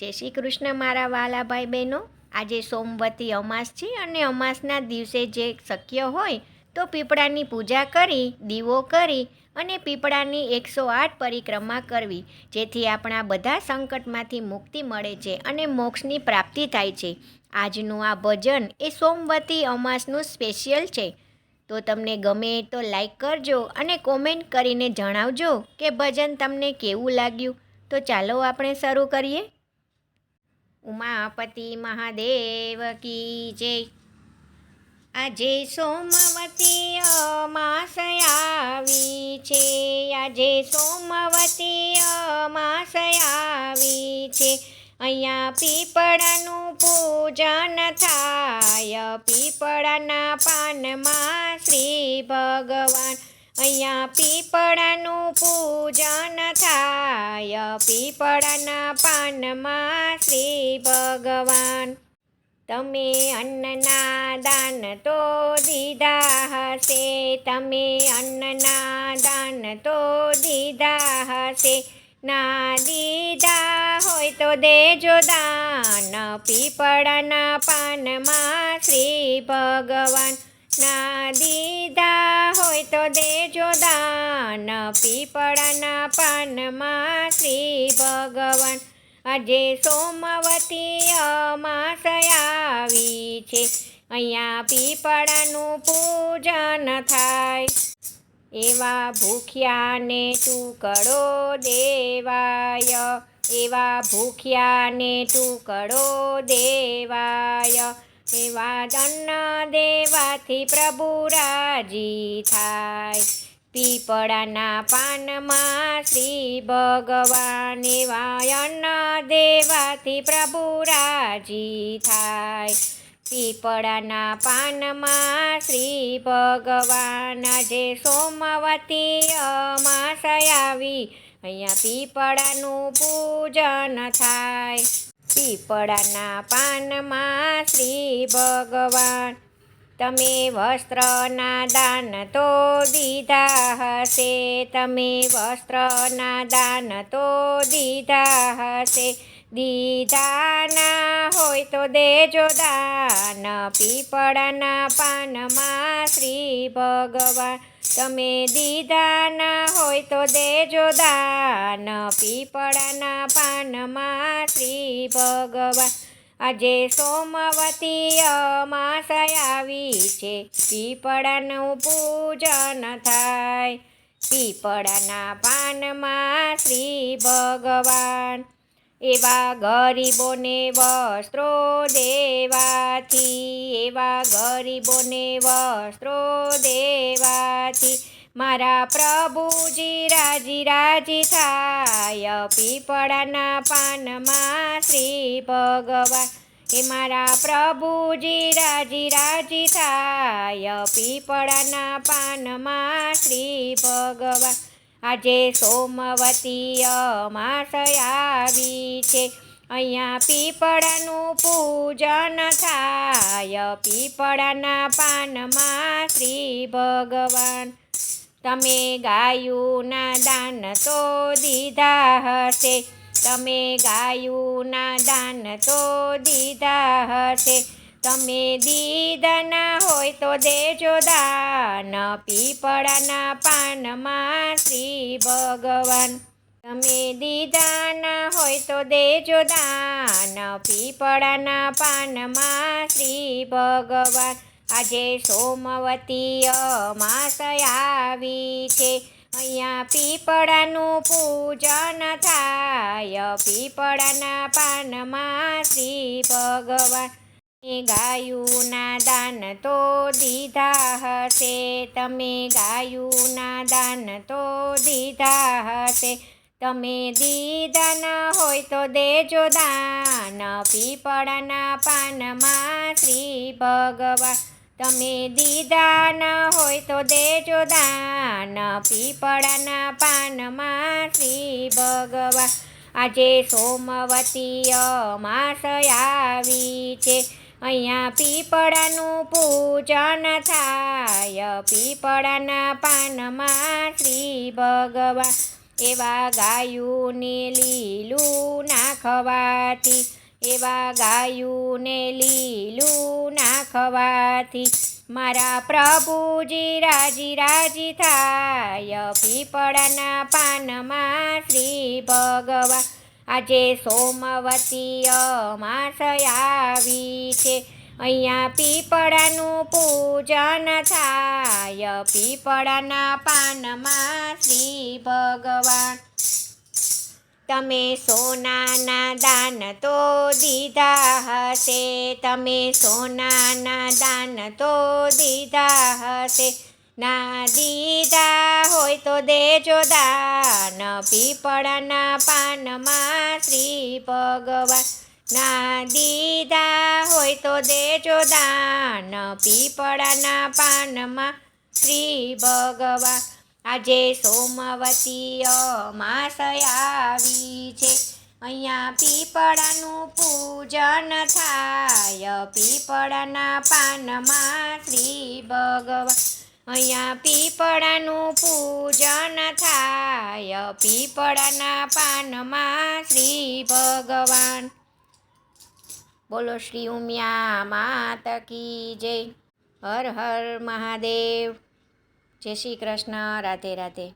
જય શ્રી કૃષ્ણ મારા વાલા ભાઈ બહેનો. આજે સોમવતી અમાસ છે અને અમાસના દિવસે જે શક્ય હોય તો પીપળાની પૂજા કરી, દીવો કરી અને પીપળાની એકસો આઠ પરિક્રમા કરવી, જેથી આપણા બધા સંકટમાંથી મુક્તિ મળે છે અને મોક્ષની પ્રાપ્તિ થાય છે. આજનું આ ભજન એ સોમવતી અમાસનું સ્પેશિયલ છે. તો તમને ગમે તો લાઈક કરજો અને કોમેન્ટ કરીને જણાવજો કે ભજન તમને કેવું લાગ્યું. તો ચાલો આપણે શરૂ કરીએ. ઉમાપતિ મહાદેવ કી જય. આજે સોમવતી અમાસ આવી છે. આજે સોમવતી અમાસ આવી છે. અહીંયા પીપળાનું પૂજન થાય. પીપળાના પાનમાં શ્રી ભગવાન અહીંયા પીપળાનું પૂજન થાય. પીપળાના પાનમાં શ્રી ભગવાન. તમે અન્નના દાન તો દીધા હશે. તમે અન્નના દાન તો દીધા હશે. ના દીધા હોય તો દેજો દાન. પીપળાના પાનમાં શ્રી ભગવાન. ના દીધા હોય તો દેજો દાન, પીપળાના પાનમાં શ્રી ભગવાન. આજે સોમવતી અમાસ આવી છે, અહીંયા પીપળાનું પૂજન થાય. એવા ભૂખ્યાને ટુકડો દેવાય, એવા ભૂખ્યાને ટુકડો દેવાય. એવા અન્ન દેવાથી પ્રભુ રાજી થાય. પીપળાના પાનમાં શ્રી ભગવાન એવા અન્ન દેવાથી પ્રભુ રાજી થાય. પીપળાના પાનમાં શ્રી ભગવાન જે સોમવતી અમાસ આવી. અહીંયા પીપળાનું પૂજન થાય. પીપળાના પાનમાં શ્રી ભગવાન. તમે વસ્ત્રના દાન તો દીધા હશે. તમે વસ્ત્રના દાન તો દીધા હશે. દીધા ના હોય તો દેજો દાન. પીપળાના પાનમાં શ્રી ભગવાન. તમે દીધા ના હોય તો દેજો દાન, પીપળાના પાનમાં શ્રી ભગવાન. આજે સોમવતી અમાસ આવી છે, પીપળાનું પૂજન થાય. પીપળાના પાનમાં શ્રી ભગવાન. એવા ગરીબોને વસ્ત્રો દેવાથી, એવા ગરીબોને વસ્ત્રો દેવાથી. મારા પ્રભુજી રાજી રાજી થાય, પીપળાના પાનમાં શ્રી ભગવાન. એ મારા પ્રભુજી રાજી રાજી થાય, પીપળાના પાનમાં શ્રી ભગવાન. આજે સોમવતી અમાસ આવી છે. અહીંયા પીપળાનું પૂજન થાય. પીપળાના પાનમાં શ્રી ભગવાન. તમે ગાયુના દાન તો દીધા હશે. તમે ગાયુના દાન તો દીધા હશે. તમે દીધના હોય તો દેજો દાન, પીપળાના પાનમાં શ્રી ભગવાન. તમે દીધાના હોય તો દેજો દાન, પીપળાના પાનમાં શ્રી ભગવાન. આજે સોમવતી અમાસ આવી છે. અહીંયા પીપળાનું પૂજન થાય, પીપળાના પાનમાં શ્રી ભગવાન. ગાયુના દાન તો દીધા હશે. તમે ગાયુના દાન તો દીધા હશે. તમે દીધા ન હોય તો દેજો દાન. પીપળના પાનમાં શ્રી ભગવાન. તમે દીધા ન હોય તો દેજો દાન. પીપળના પાનમાં શ્રી ભગવાન. આજે સોમવતી અમાસ આવી છે. અહીંયા પીપળાનું પૂજન થાય. પીપળાના પાનમાં શ્રી ભગવાન એવા ગાયુને લીલું નાખવાથી, એવા ગાયુને લીલું નાખવાથી મારા પ્રભુજી રાજી રાજી થાય. પીપળાના પાનમાં શ્રી ભગવાન આજે સોમવતી અમાસ આવી છે. અહીંયા પીપળાનું પૂજન થાય. પીપળાના પાનમાં શ્રી ભગવાન. તમે સોનાના દાન તો દીધા હશે. તમે સોનાના દાન તો દીધા હશે. ના દીધા તો દેજો દાન, પીપળાના પાનમાં શ્રી ભગવાન. ના દીધા હોય તો દેજો દાન, પીપળાના પાનમાં શ્રી ભગવાન. આજે સોમવતી અમાસ આવી છે. અહીંયા પીપળાનું પૂજન થાય, પીપળાના પાનમાં શ્રી ભગવાન. અહીંયા પીપળાનું પૂજન થાય. પીપળાના પાનમાં શ્રી ભગવાન. બોલો શ્રી ઉમિયા માત કી જય. હર હર મહાદેવ. જય શ્રી કૃષ્ણ. રાધે રાધે.